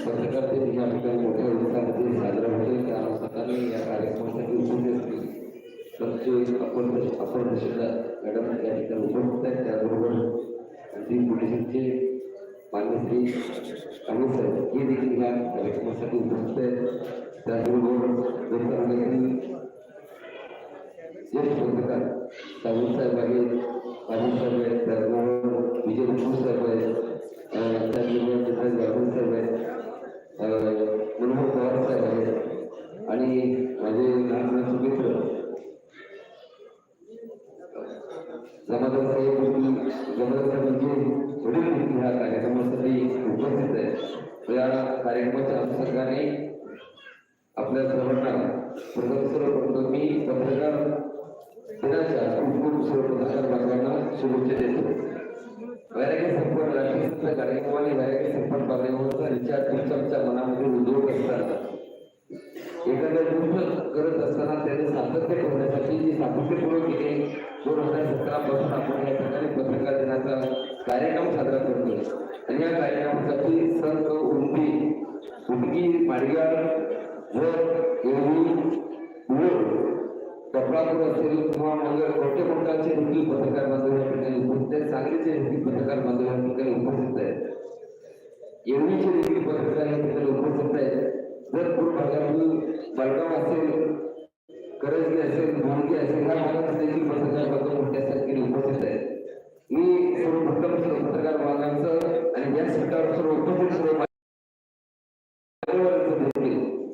पत्रकार दिन या ठिकाणी मोठ्या उत्साहामध्ये साजरा होतोय त्या अनुषंगाने या कार्यक्रमासाठी उपस्थित असतील मॅडम या ठिकाणी उपस्थित आहेत त्याबरोबर अगदी पोलिसांचे मान्यश्री अमित सर हे देखील या कार्यक्रमासाठी उपस्थित आहेत ज्येष्ठ पत्रकार सावंत साहेब आहेत पाटील साहेब आहेत त्याचबरोबर विजय कपूर साहेब आहेत त्याचबरोबर साहेब आहेत अं, मनोहर पवार साहेब आहेत आणि माझे लहान लहान मित्र जमादार साहेब जमादार साहेबांचे वडील देखील ह्या कार्यक्रमासाठी उपस्थित आहेत या कार्यक्रमाच्या अनुषंगाने आपल्या सर्वांना प्रथम सर्वप्रथम मी पत्रकार दिनाच्या खूप खूप सर्व पत्रकार बांधवांना शुभेच्छा देतो वैराग्य संपर्क राष्ट्रीय कार्यक्रमाने वैराग्य संपर्क बांधवांचा विचार तुमच्या आमच्या मनामध्ये उद्योग असतात एखाद्या गोष्ट करत असताना त्याने सातत्य ठेवण्यासाठी जी सातत्यपूर्वक केले दोन हजार सतरा पासून आपण या ठिकाणी पत्रकार दिनाचा कार्यक्रम साजरा करतोय. आणि या कार्यक्रमासाठी संत उमटी उडकी माडगाव वर एवढी उळ कपडापूर असेल किंवा मग कोणत्या कोणत्याचे देखील पत्रकार बांधव या ठिकाणी उपस्थित आहेत. सांगलीचे देखील पत्रकार बांधव या ठिकाणी उपस्थित आहेत. एवढीचे देखील पत्रकार या ठिकाणी उपस्थित आहेत. जर पूर्व भागातील बळगाव असेल करंजी असेल भोंगी असेल ह्या भागात देखील पत्रकार बांधव मोठ्या संख्येने उपस्थित आहेत. मी सर्वप्रथम सर्व पत्रकार बांधवांचं आणि व्यासपीठावर सर्व उपस्थित सर्व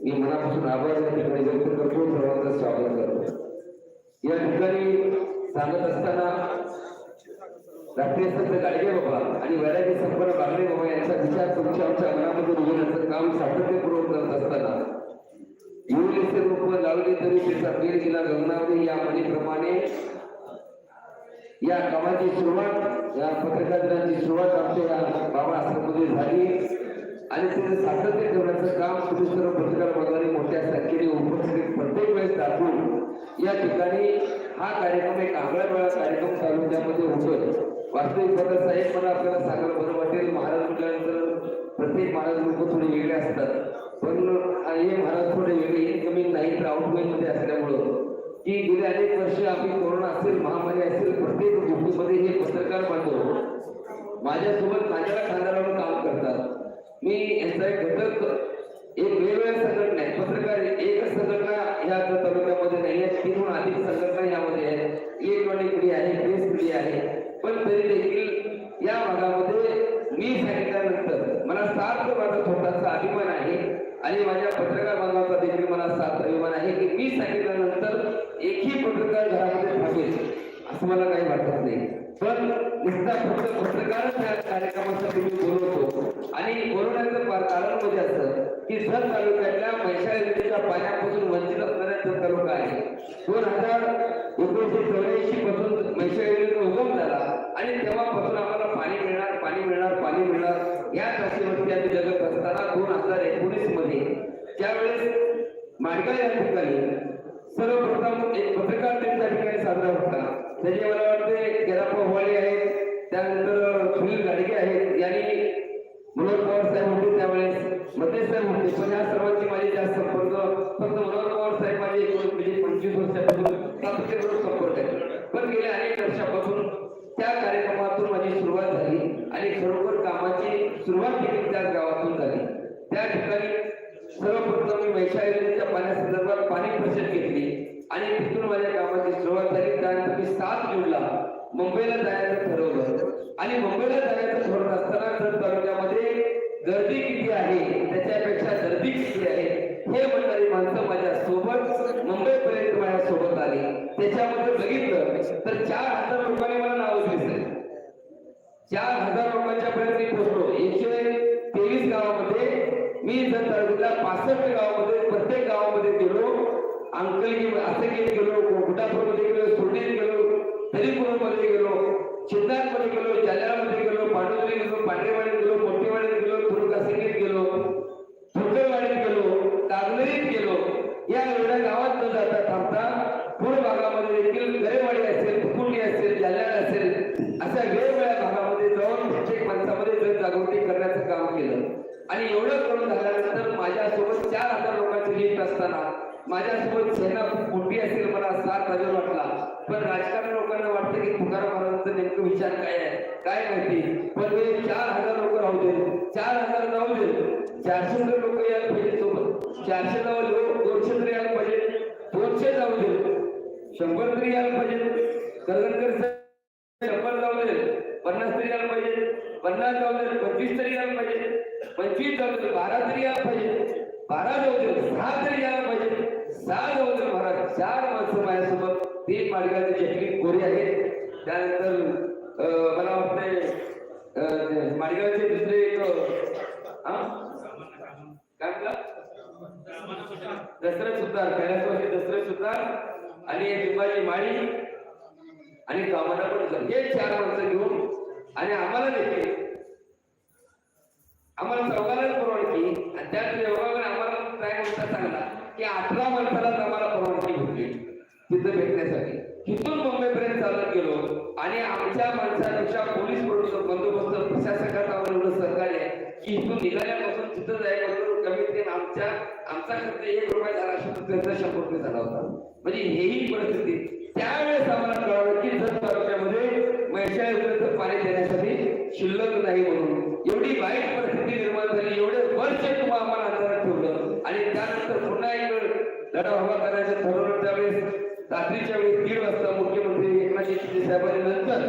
मी मनापासून आभार या ठिकाणी व्यक्त करतो. सर्वांचं स्वागत करतो. या ठिकाणी सांगत असताना राष्ट्रीय संत गाडगे बाबा आणि वैराग्य संपन्न बागडे बाबा यांचा विचार तुमच्या आमच्या मनामध्ये रुजवण्याचं काम सातत्यपूर्वक करत असताना येऊन रूप लावले तरी त्याचा पेड गेला गगनामध्ये या म्हणीप्रमाणे या कामाची सुरुवात या पत्रकारांची सुरुवात आमच्या या बाबा आश्रममध्ये झाली. आणि ते सातत्य ठेवण्याचं काम तुम्ही सर्व पत्रकार बांधवांनी मोठ्या संख्येने उपस्थित प्रत्येक वेळेस दाखवून या ठिकाणी हा कार्यक्रम एक आगळा वेळा कार्यक्रम तालुक्यामध्ये होतोय. वास्तविक बघा साहेब मला आपल्याला सांगायला बरं वाटेल. महाराज म्हटल्यानंतर प्रत्येक महाराज लोक थोडे वेगळे असतात. पण हे महाराज थोडे वेगळे इनकमिंग नाही तर आउटगोईंगमध्ये असल्यामुळं. की गेले अनेक वर्ष आपली कोरोना असेल महामारी असेल प्रत्येक गोष्टीमध्ये हे पत्रकार बांधव माझ्यासोबत माझ्या खांद्यावर काम करतात. मी यांचा एक घटक एक वेगवेगळ्या संघटना आहेत. पत्रकार एकच संघटना ह्या तालुक्यामध्ये नाही आहे तीनहून अधिक संघटना यामध्ये आहेत. इलेक्ट्रॉनिक मीडिया आहे प्रेस मीडिया आहे पण तरी देखील या भागामध्ये मी सांगितल्यानंतर मला सात माझा स्वतःचा अभिमान आहे. आणि माझ्या पत्रकार बांधवाचा देखील मला सात अभिमान आहे की मी सांगितल्यानंतर एकही पत्रकार घरामध्ये थांबेल असं मला काही वाटत नाही. पण नुसता फक्त पत्रकारच या कार्यक्रमासाठी मी बोलवतो आणि कोरोनाचं कारण म्हणजे असं की जत तालुक्यातल्या मैशाळ नदीच्या पाण्यापासून वंचित असणारा जत तालुका आहे दोन हजार एकोणीसशे चौऱ्याऐंशी पासून मैशाळ उगम झाला आणि तेव्हापासून आम्हाला पाणी मिळणार पाणी मिळणार पाणी मिळणार. या आशेवरती आम्ही जगत असताना दोन हजार एकोणीसमध्ये त्यावेळेस माडगाव या ठिकाणी सर्वप्रथम एक पत्रकार दिन त्या ठिकाणी साजरा होता त्याचे मला वाटते गेराप्पा होवाळे आहेत त्यानंतर सुनील गाडगे आहेत यांनी मनोहर पवार साहेब होते त्यावेळेस मते साहेब होते पण या सर्वांची माझी जास्त संपर्क फक्त मनोहर पवार साहेब माझे एकूण म्हणजे पंचवीस वर्षापासून सातत्यपूर्वक संपर्क आहे पण गेल्या अनेक वर्षापासून त्या कार्यक्रमातून माझी सुरुवात झाली आणि खरोखर कामाची सुरुवात केली त्याच गावातून झाली त्या ठिकाणी सर्वप्रथम मी मैशाळीच्या पाण्यासंदर्भात पाणी परिषद घेतली आणि तिथून माझ्या कामाची सुरुवात झाली त्यानंतर मी सात जूनला मुंबईला जायचं ठरवलं. आणि मुंबईला जायचं ठरवत असताना जर तालुक्यामध्ये गर्दी किती आहे त्याच्यापेक्षा गर्दी किती आहे हे म्हणणारी माणसं माझ्या सोबत मुंबईपर्यंत माझ्या सोबत आली. त्याच्यामध्ये बघितलं तर चार हजार लोकांनी मला नाव दिसले चार हजार लोकांच्या पर्यंत मी पोहोचलो. एकशे तेवीस गावामध्ये मी जर तालुक्यातल्या पासष्ट गावामध्ये प्रत्येक गावामध्ये गेलो अंकलगी असं गेले गेलो गुटापूरमध्ये गेलो सोडीत गेलो तरीपूरमध्ये गेलो चिंतातमध्ये गेलो जालन्यामध्ये गेलो पांडुरी गेलो पांढरेवाडीत गेलो मोठेवाडीत गेलो तुरुकासिंगीत गेलो तुर्कवाडीत गेलो कागनरीत गेलो या असताना माझ्यासोबत सेना खूप मोठी असेल मला साथ हजार वाटला पण राजकारण लोकांना वाटतं की तुकाराम महाराजांचा नेमकं विचार काय आहे? काय माहिती? पण हे चार हजार लोक राहू दे. चार हजार राहू दे. चारशे जर लोक यायला पाहिजे सोबत. चारशे जाऊ दे दोनशे तरी यायला पाहिजे. दोनशे जाऊ दे. शंभर तरी यायला पाहिजे. करगणकर शंभर जाऊ दे. पन्नास तरी यायला पाहिजे. पन्नास जाऊ दे. पंचवीस तरी यायला पाहिजे. पंचवीस जाऊ दे. बारा तरी यायला पाहिजे. बारा जाऊ दे. सहा तरी यायला पाहिजे. सहा जाऊ दे महाराज. चार माणसं माझ्यासोबत. ते मार्गाचे जटली कोरी आहेत त्यानंतर मला वाटतंय अं, माडगावचे दुसरे एक हा? काय म्हणला? दसरे सुद्धा कैलासवासी दसरथ सुतार आणि बिंबाजी माळी आणि कामाला पण हे चार माणसं घेऊन आणि आम्हाला देखील आम्हाला चौघालाच परवानगी. आणि त्यात योगावर आम्हाला काय म्हणता सांगला की अठरा माणसालाच आम्हाला परवानगी होती तिथं भेटण्यासाठी. तिथून मुंबईपर्यंत चालत गेलो. आणि आमच्या माणसापेक्षा पोलीस बंदोबस्त प्रशासकाचा आम्हाला एवढं सहकार्य की इथून निघाल्यापासून तिथं जायबरोबर कमीत कमी आमच्या आमचा खर्च एक रुपये झाला असेल त्यांचा शंभर रुपये झाला होता. म्हणजे हेही परिस्थिती. त्यावेळेस आम्हाला कळालं की जत तालुक्यामध्ये म्हैशाळीपर्यंत पाणी देण्यासाठी शिल्लक नाही म्हणून. एवढी वाईट परिस्थिती निर्माण झाली एवढे वर्ष तुम्हाला आम्हाला अंधारात ठेवलं. आणि त्यानंतर पुन्हा एक लढा हवा करायचं ठरवलं त्यावेळेस रात्रीच्या वेळी दीड वाजता मुख्यमंत्री एकनाथ शिंदे साहेबांनी नंतर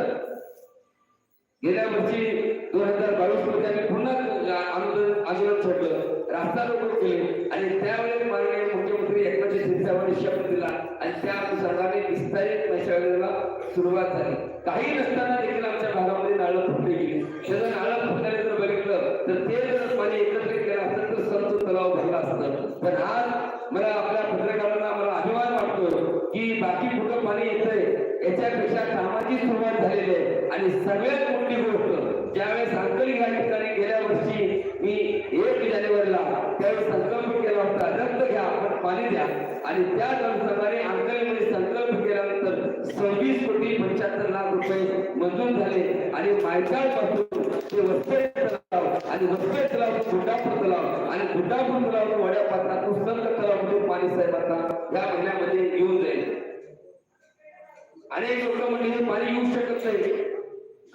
गेल्या वर्षी दोन हजार बावीसमध्ये त्यांनी पुन्हा आंदोलन आंदोलन छेडलं रास्ता रोको केले. आणि त्यावेळेस माननीय मुख्यमंत्री एकनाथ शिंदे साहेबांनी शब्द दिला. आणि त्या अनुषंगाने विस्तारित मैशाळेला सुरुवात झाली. काही नसताना देखील आमच्या भागामध्ये नाळं फुटले गेली. त्याचं नाळं फुटल्याने जर बघितलं तर ते जर पाणी एकत्रित केलं असतं तर संत तलाव भरला असतं. पण आज मला आपल्या पत्रकारांना मला अभिमान की बाकी कुठं पाणी येतंय याच्यापेक्षा कामाची सुरुवात झालेली आहे. आणि सगळ्यात मोठी गोष्ट ज्यावेळेस अंकली या ठिकाणी गेल्या वर्षी मी एक जानेवारीला त्यावेळेस संकल्प केला होता रक्त घ्या पण पाणी द्या. आणि त्याच अनुषंगाने अंकलीमध्ये संकल्प केल्यानंतर सव्वीस कोटी पंच्याहत्तर लाख रुपये मंजूर झाले. आणि मायकाळपासून ते वस्ते तलाव आणि वस्ते तलाव गुंडापूर तलाव आणि गुंडापूर तलाव वड्या पात्रातून संत तलावामध्ये पाणी साहेब आता या महिन्यामध्ये येऊन अनेक लोक म्हणजे पाणी येऊ शकत नाही.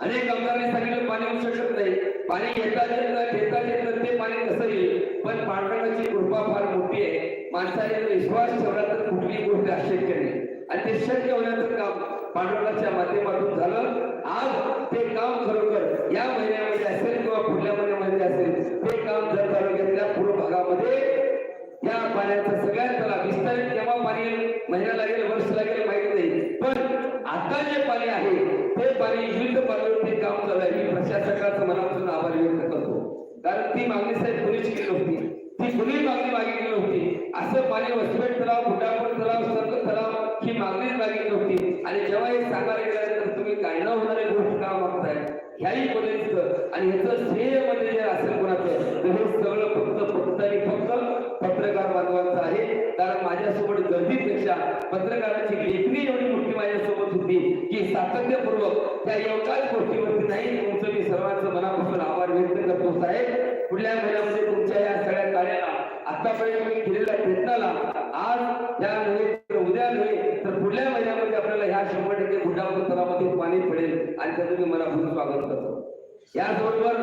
अनेक आमदारांनी सांगितलं पाणी येऊ शकत नाही. पाणी येता घेता घेता येतं ते पाणी कसं येईल? पण पांडुरंगाची कृपा फार मोठी आहे. माणसाने विश्वास ठेवला तर कुठली गोष्ट अशक्य नाही. आणि ते शक्य होण्याचं काम पांडुरंगाच्या माध्यमातून झालं. आज ते काम खरोखर या महिन्यामध्ये असेल किंवा पुढल्या महिन्यामध्ये असेल ते काम जर तालुक्यातल्या पूर्व भागामध्ये या पाण्याचा सगळ्यात त्याला विस्तारित केव्हा पाणी येईल? महिना लागेल वर्ष लागेल माहीत नाही. पण आता जे पाणी आहे ते पाणी युद्ध पातळीवरती काम चालू आहे मी प्रशासकाचा मनापासून आभार व्यक्त करतो. कारण ती मागणी साहेब कोणीच केली होती ती कुणी मागणी मागितली होती असं पाणी वसपेट तलाव फुटापूर तलाव सर्व तलाव ही मागणीच मागितली होती आणि जेव्हा हे सांगायला गेल्यानंतर तुम्ही काढणं न होणारी गोष्ट का मागताय? ह्याही पद्धतीचं. आणि ह्याचं श्रेयमध्ये जे असेल कोणाचं तर हे सगळं फक्त फक्त आणि फक्त पत्रकार बांधवांचं आहे कारण माझ्यासोबत गर्दीपेक्षा पत्रकारांची लेखणी एवढी मोठी माझ्यासोबत होती की सातत्यपूर्वक त्या एवढ्याच गोष्टीवरती नाही तुमचं मी सर्वांचं मनापासून आभार व्यक्त करतो साहेब पुढल्या महिन्यामध्ये तुमच्या या सगळ्या कार्याला आतापर्यंत मी केलेल्या प्रयत्नाला आज या नव्हे तर उद्या नव्हे तर पुढल्या महिन्यामध्ये आपल्याला ह्या शंभर टक्के गुंडापूर तलावामध्ये पाणी पडेल आणि त्याचं मी मनापासून स्वागत करतो याचबरोबर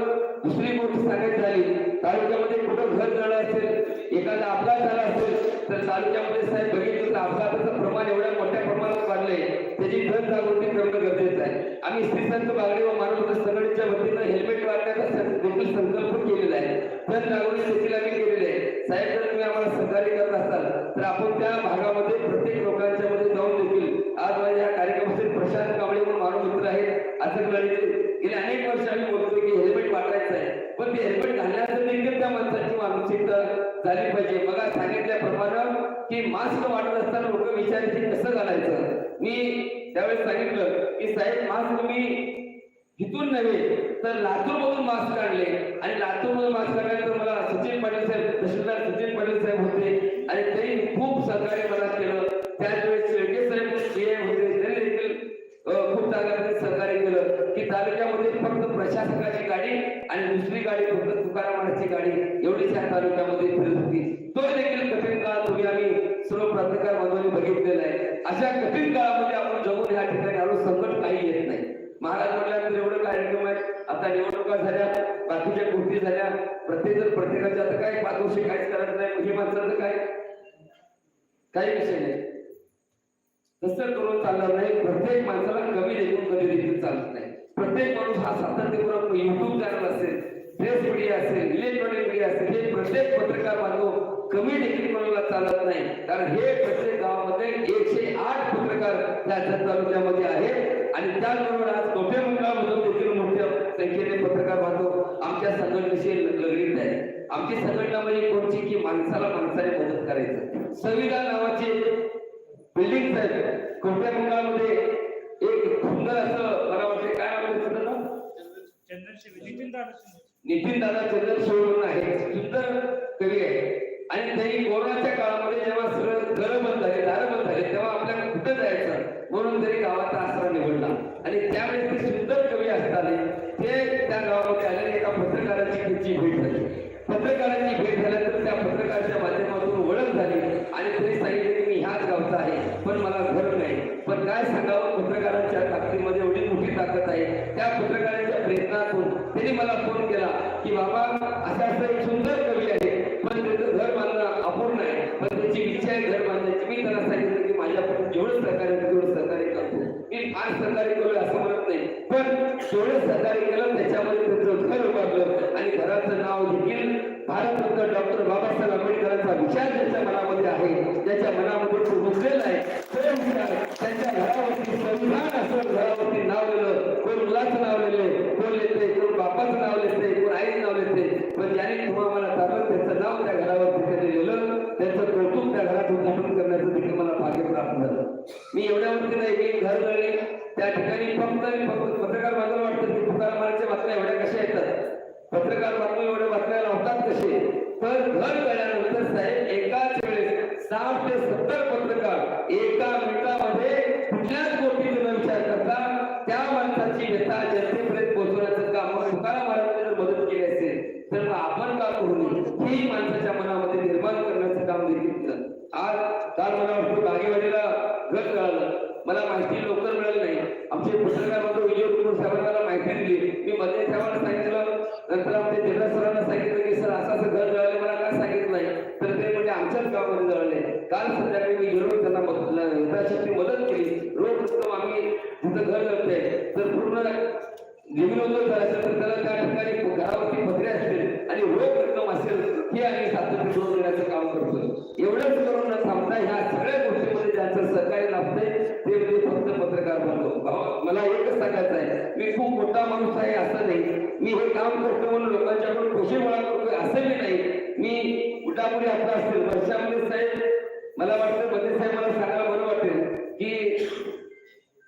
दुसरी गोष्ट सांगायची झाली. तालुक्यामध्ये कुठं घर झालं असेल एखादा अपघात झाला असेल तर तालुक्यामध्ये साहेब बघितलं तर अपघाताचं प्रमाण एवढ्या मोठ्या प्रमाणात वाढले त्याची घर जागृती करणं गरजेचं आहे. आम्ही श्री संत बागडे व मानव संघटनेच्या वतीनं हेल्मेट वाढण्याचा देखील संकल्प केलेला आहे. जनजागृती देखील आम्ही केलेली आहे. साहेब जर तुम्ही आम्हाला सहकार्य करत असाल तर आपण त्या भागामध्ये प्रत्येक लोकांच्या मध्ये जाऊन देखील आज माझ्या या कार्यक्रमाचे प्रशांत कांबळे म्हणून मानव मित्र आहेत असं लढले गेले अनेक वर्ष आम्ही बोलतो की हेल्मेट वाटायचं आहे पण ते हेल्मेट घालण्याचं देखील त्या माणसाची मानसिकता झाली पाहिजे बघा सांगितल्याप्रमाणे की मास्क वाटत असताना लोक विचारायचे कसं घालायचं? मी त्यावेळेस सांगितलं की साहेब मास्क मी इथून नव्हे तर लातूर मधून मास्क काढले आणि लातूर मधून मास्क काढल्यानंतर मला सचिन पाटील साहेब तहसीलदार सचिन पाटील साहेब होते आणि त्यांनी खूप सहकार्य मला केलं त्याच वेळेस शेळके साहेब सीए होते त्यांनी देखील अं, खूप चांगल्या सहकार्य केलं की तालुक्यामध्ये फक्त प्रशासकाची गाडी आणि दुसरी गाडी फक्त तुकारामाची गाडी एवढीच या तालुक्यामध्ये फिरत होती तो देखील कठीण काळ तुम्ही आम्ही प्रत्येक जण प्रत्येकाच्या विषय काहीच करायचं नाही हे माणसाचं काय? काही विषय नाही. तसं करून चालणार नाही. प्रत्येक माणसाला कमी देखील कधी देखील चालत नाही. प्रत्येक माणूस हा सातत्यपूर्वक युट्यूब चॅनल असेल प्रेस मीडिया असेल इलेक्ट्रॉनिक मीडिया असेल हे प्रत्येक पत्रकार बांधव कमी डिग्री कोणाला चालत नाही. कारण हे प्रत्येक गावामध्ये एकशे आठ पत्रकार त्या तालुक्यामध्ये आहेत. आणि त्याचबरोबर आज मोठ्या मंडळामधून देखील मोठ्या संख्येने पत्रकार बांधव आमच्या संघटनेशी लगडीत आहे आमची संघटना म्हणजे कोणची की माणसाला माणसाने मदत करायचं? संविधान नावाचे बिल्डिंग आहे. कोणत्या मंगळामध्ये एक सुंदर असं मला वाटते काय नितीन दादा नितीन दादा चंद्रशिव म्हणून आहे. सुंदर कवी आहे. आणि त्यांनी कोरोनाच्या काळामध्ये जेव्हा सगळं घर बंद झाले दार बंद झाले तेव्हा आपल्याला कुठं जायचं? म्हणून तरी गावाचा आसरा निवडला. आणि त्यावेळेस ते सुंदर कवी असताना ते त्या गावामध्ये आल्याने एका पत्रकाराची त्याची भेट झाली. पत्रकारांची भेट झाल्यानंतर त्या पत्रकाराच्या माध्यमातून ओळख झाली आणि तरी सांगितले की मी ह्याच गावचा आहे. पण मला घर नाही. पण काय सांगावं? पत्रकारांच्या ताकदीमध्ये एवढी मोठी ताकद आहे. त्या पत्रकारांच्या प्रयत्नातून त्यांनी मला फोन केला की बाबा असं असं एक सुंदर कवी आहे पण त्याचं घर बांधणं अपूर्ण आहे पण त्याची इच्छा आहे घर बांधण्याची मी त्यांना सांगितलं की माझ्याकडून जेवढं सहकार्य होईल तेवढं सहकार्य करतो मी फार सहकार्य करू असं म्हणत नाही पण जेवढं सहकार्य केलं त्याच्यामध्ये त्याचं घर उभारलं आणि घराचं नाव देखील भारतरत्न डॉक्टर बाबासाहेब आंबेडकरांचा विचार ज्याच्या मनामध्ये आहे ज्याच्या मनामध्ये तो रुजलेला आहे तो विचार त्यांच्या घरावरती संविधान असं घरावरती नाव लिहिलं कोण मुलाचं नाव लिहिले कोण लिहिते कोण बापाचं नाव लिहिते कोण आईचं नाव लिहिते पण ज्याने तुम्हाला मला टाकलं त्याचं नाव त्या घरावरती त्यांनी लिहिलं त्यांचं कौतुक त्या घरात उद्घाटन करण्याचं देखील मला भाग्य प्राप्त झालं मी एवढ्यावरती नाही मी घर जळले त्या ठिकाणी फक्त आणि फक्त पत्रकार बांधव वाटतं की तुकारामांच्या बातम्या एवढ्या कशा येतात पत्रकार बातमी एवढे बातम्या होतात कसे तर घर गळ्यानंतर साहेब एकाच वेळेस साठ ते सत्तर पत्रकार एका मिनिटामध्ये कुठल्याच गोष्टीचा विचार करता त्या माणसाची व्यथा जनतेपर्यंत पोहोचवण्याचं काम तुकाराम महाराज जर मदत केली असेल तर मग आपण का करू नये ही माणसाच्या मनामध्ये निर्माण करण्याचं काम देखील केलं आज काल मला वाटतं बागेवाडीला घर कळालं मला माहिती लवकर मिळाली नाही आमचे पत्रकार बांधव विजय कुमार साहेबांना मला माहिती दिली मी मध्ये साहेबांना सांगितलं नंतर आमच्या जिल्हा सरांना सांगितलं की सर असं असं घर जळाले मला काय सांगितलं नाही तर ते म्हणजे आमच्याच गावामध्ये जळले काल संध्याकाळी मी गेलो त्यांना मदत यथाशक्ती मदत केली. रोज उत्तम आम्ही तिथं घर जळते तर पूर्ण निवडणूक असेल तर त्याला त्या ठिकाणी घरावरती पत्रे असतील आणि रोख रक्कम असेल हे आम्ही सातत्य जोडून देण्याचं काम करतो एवढंच करून न थांबता ह्या सगळ्या गोष्टीमध्ये ज्यांचं सहकार्य लाभतंय ते म्हणजे फक्त पत्रकार बनतो. मला एकच सांगायचं आहे. मी खूप मोठा माणूस आहे असं नाही. मी हे काम करतो म्हणून लोकांच्याकडून खुशी गोळा करतोय असं मी नाही. मी उठापुढे आता असेल वर्षामध्ये साहेब मला वाटतं मध्ये साहेबांना सांगायला बरं वाटेल की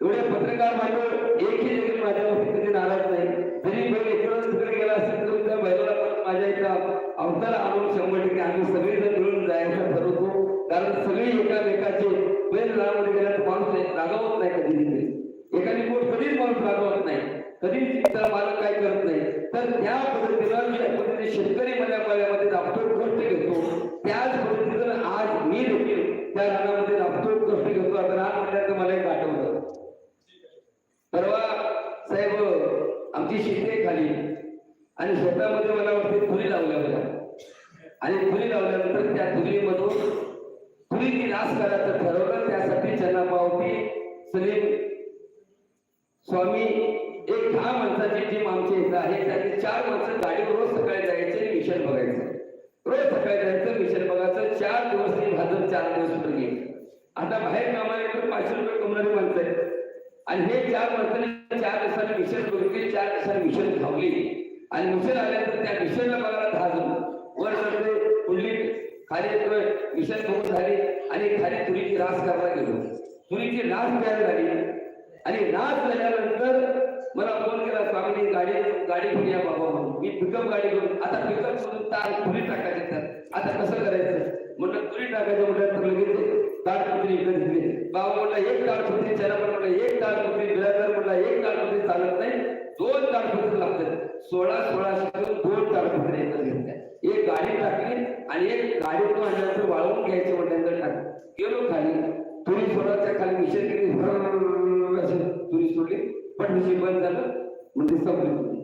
एवढे पत्रकार बांधव एकही देखील माझ्यावरती कधी नाराज नाही जरी बैल इकडं तिकडे गेला असेल तरी त्या बैलाला पण माझ्या एका अवताला आणून शंभर टक्के आम्ही सगळेजण मिळून जायचं ठरवतो कारण सगळे एकामेकाचे बैल रानामध्ये गेला तर माणूस नाही, रागावत नाही कधी देखील एखादी गोष्ट कधीच माणूस रागावत नाही कधीच त्याला मालक काय करत नाही तर त्या पद्धतीनं ज्या पद्धतीने शेतकरी मल्या मल्यामध्ये राबतो कष्ट घेतो त्याच पद्धतीनं आज मी देखील त्या रानामध्ये राबतो कष्ट घेतो आता रान म्हणल्याचं मला एक आठवलं परवा साहेब आमची शेती आहे खाली आणि शेतामध्ये मला वाटते फुली लावल्या होत्या आणि फुली लावल्यानंतर त्या फुलीमधून फुलीची नाश करायचं ठरवलं त्यासाठी चन्ना पावती श्री स्वामी एक दहा माणसाची टीम आमच्या इथं आहे. त्यातली चार माणसं गाडीवर रोज सकाळी जायचे मिशन बघायचं. रोज सकाळी जायचं मिशन बघायचं चार दिवस ते भाजप चार दिवस कुठे गेले. आता बाहेर कामाला तर पाचशे रुपये कमणारी माणसं आहेत. आणि हे चार माणसाने चार दिवसांनी मिशन बघितली चार दिवसांनी मिशन धावली. आणि मिशन आल्यानंतर त्या मिशनला बघायला दहा जण. वर चढले पुढली खाली मिशन बघून झाली. आणि खाली तुरीची रास करायला गेलो. तुरीची नाश तयार झाली आणि नाश झाल्यानंतर मला फोन केला स्वामी गाडी गाडी घेऊन या बाबा म्हणून. मी पिकअप गाडी घेऊन आता पिकअप मधून तार तुरी टाकायचे तर आता कसं करायचं? म्हटलं तुरी टाकायचं म्हटलं तर लगेच ताडपत्री इकडे दिली बाबा म्हटलं एक ताडपत्री चला पण म्हटलं एक कुत्री बिलाकर म्हटलं एक ताडपत्री चालत नाही दोन ताडपत्री लागतात. सोळा सोळा शिकून दोन ताडपत्री एकत्र घेतल्या एक गाडी टाकली आणि एक गाडी आणल्यानंतर वाळवून घ्यायचं म्हटल्यानंतर टाक गेलो खाली. तुरी सोडाच्या खाली मिशन केली असं तुरी सोडली. पण मिशन बंद झालं म्हणजे संपली तुरी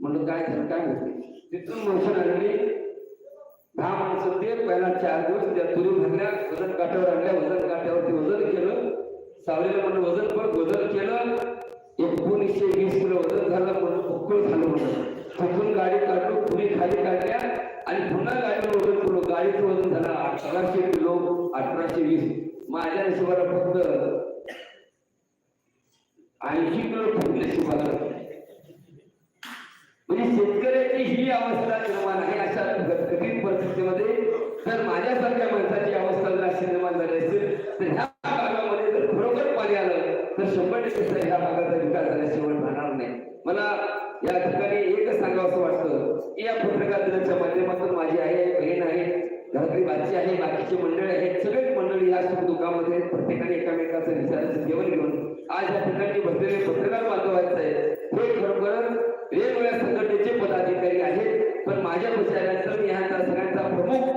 म्हणलं काय झालं काय होते तिथून मोशन आणली दहा माणसं ते पहिला चार दिवस त्या तुरी भरल्या वजन काठ्यावर आणल्या वजन काठ्यावरती वजन केलं. सावलीला म्हणलं वजन पण वजन केलं. एकोणीसशे वीस किलो वजन झालं म्हणून उकळ झालं म्हणून तिथून गाडी काढलो पुरी खाली काढल्या आणि पुन्हा गाडीवर वजन केलं गाडीचं वजन झालं अठराशे किलो अठराशे वीस माझ्या हिशोबाला फक्त ऐंशी किलो ठेवले शिवाला म्हणजे शेतकऱ्याची ही अवस्था निर्माण आहे अशा कठीण परिस्थितीमध्ये जर माझ्यासारख्या माणसाची अवस्था जर अशी निर्माण झाली असेल तर ह्या भागामध्ये जर खरोखर पाणी आलं तर शंभर टक्के सर ह्या भागाचा विकास झाल्याशिवाय राहणार नाही मला या ठिकाणी एकच सांगावं असं वाटतं की या पत्रकार दिनाच्या माध्यमातून माझी आई आहे बहीण आहे घरातली बाजी आहे बाकीची मंडळी आहेत सगळेच मंडळी या सुख दुःखामध्ये प्रत्येकाने एकामेकाचं विचाराचं जेवण घेऊन आज या ठिकाणी बसलेले पत्रकार बांधवायचं आहे. हे खरोखरच वेगवेगळ्या संघटनेचे पदाधिकारी आहेत. पण माझ्या विचारांचं मी ह्यांचा सगळ्यांचा प्रमुख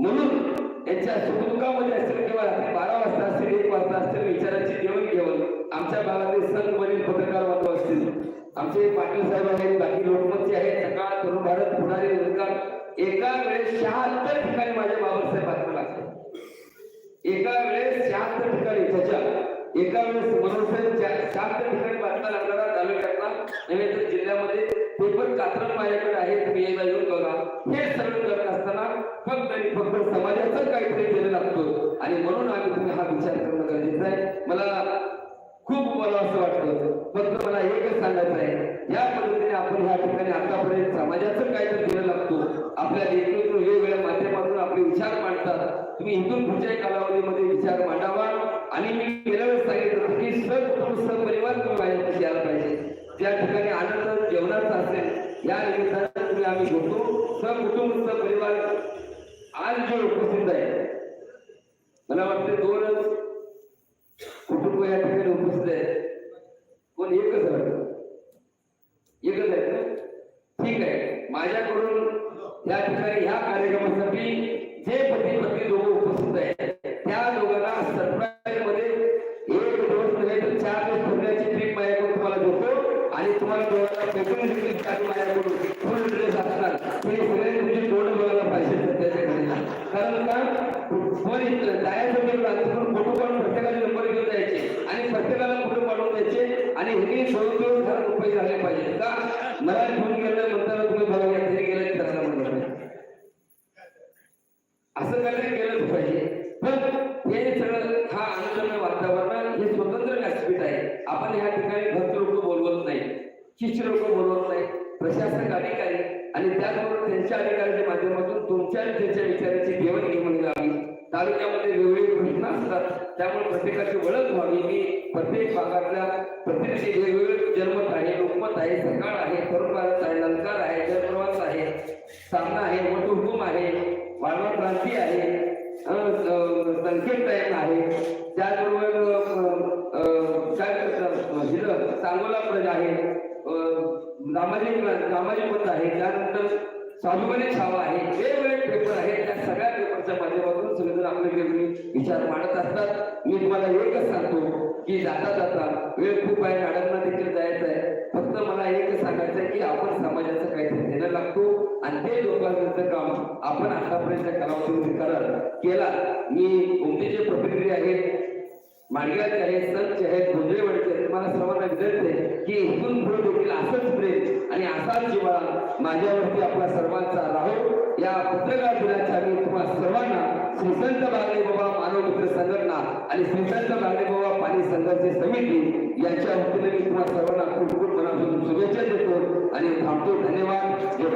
म्हणून यांच्या सुखदुःखामध्ये असेल किंवा रात्री बारा वाजता असेल एक वाजता असेल विचारांची जेवण घेऊन आमच्या भागातील संघमधील पत्रकार बांधव असतील. आमचे पाटील साहेब आहेत बाकी लोकमतचे आहेत. सकाळ तरुण भारत पुढारी रोजगार एका वेळेस शहात्तर ठिकाणी माझ्या बाबासाहेब बातम्या लागतात. एका वेळेस शहात्तर ठिकाणी त्याच्या एका वेळेस मनोरंजन शहात्तर ठिकाणी बातम्या लागणारा तालुक्यातला नव्हे तर जिल्ह्यामध्ये ते पण कात्रण माझ्याकडे आहे तुम्ही यायला येऊन बघा. हे सगळं करत असताना फक्त आणि फक्त समाजाचं काहीतरी केलं लागतो. आणि म्हणून आम्ही तुम्ही हा विचार करणं गरजेचं आहे. मला खूप मला असं वाटतं. फक्त मला एकच सांगायचं आहे. त्या ठिकाणी आनंद जेवणाचा असेल या निमित्तानं तुम्ही आम्ही घेतो सहकुटुंब सहपरिवार आज जे उपस्थित आहे. मला वाटते दोनच कुटुंब या ठिकाणी उपस्थित आहे कोण एकच आहे वाटतं? एकच आहे ना ठीक आहे माझ्याकडून या ठिकाणी ह्या कार्यक्रमासाठी जे पती पत्नी दोघं उपस्थित आहेत त्या दोघांना सरप्राईजमध्ये एक दिवस नव्हे तर चार दिवस फिरण्याची ट्रिप माझ्याकडून तुम्हाला देतो आणि तुम्हाला दोघांना पेपर देखील काही माझ्याकडून फुल ड्रेस असणार ते सगळे तुमची तोंड बघायला पाहिजे त्याच्याकडे कारण का फोन जायचं गेलं तिकडून फोटो काढून प्रत्येकाचे नंबर घेऊन जायचे आणि प्रत्येकाला फोटो काढून द्यायचे आणि हे दोन दोन हजार रुपये झाले पाहिजे का मला घेऊन गेलं म्हणताना तुम्ही बघा या घरी गेलं करायला म्हणलं पाहिजे असं काहीतरी केलंच पाहिजे पण हे सगळं हा आनंदमय वातावरण हे स्वतंत्र व्यासपीठ आहे आपण ह्या ठिकाणी भक्त लोक बोलवत नाही शिष्य लोक बोलवत नाही प्रशासक अधिकारी आणि त्याचबरोबर त्यांच्या अधिकाऱ्याच्या माध्यमातून तुमच्या आणि त्यांच्या विचाराची देवण घेऊन घ्यावी तालुक्यामध्ये वेगवेगळे प्रश्न असतात त्यामुळे प्रत्येकाची ओळख व्हावी मी प्रत्येक भागातल्या प्रतिनिधी वेगवेगळे जनमत आहे लोकमत आहे सकाळ आहे तरुण भारत आहे ललकार आहे जनप्रवास आहे सामना आहे वट हुकुम आहे वाळवा क्रांती आहे अं, अं, संकेत टाइम आहे त्याचबरोबर अं, अं, काय म्हणतात, हिरं, सांगोला प्रजा आहे अं, सामाजिक सामाजिक मत आहे त्यानंतर साधुबने छावा आहे वेगवेगळे पेपर आहेत त्या सगळ्या पेपरच्या माध्यमातून विचार मांडत असतात मी तुम्हाला एकच सांगतो की जाता जाता वेळ खूप आहे मॅडमना देखील जायचं आहे. फक्त मला एकच सांगायचं आहे की आपण समाजाचं काहीतरी देणं लागतो आणि ते लोकांचं काम आपण आतापर्यंत करावं करत केला मी उमदीचे प्रतिनिधी आहेत माडग्याचे आहेत संत आहेत गुंजरेवाडीचे आहेत मला सर्वांना विनंती की एकूण पुढे देखील असंच प्रेम आणि असाच जीवा माझ्यावरती आपला सर्वांचा राहो. या पत्रकार दिनाच्या मी तुम्हा सर्वांना श्रीसंत बागडे बाबा मानव मित्र संघटना आणि श्रीसंत बागडे बाबा पाणी संघर्ष समिती यांच्या वतीने मी तुम्हाला सर्वांना खूप खूप मनापासून शुभेच्छा देतो आणि थांबतो. धन्यवाद. जय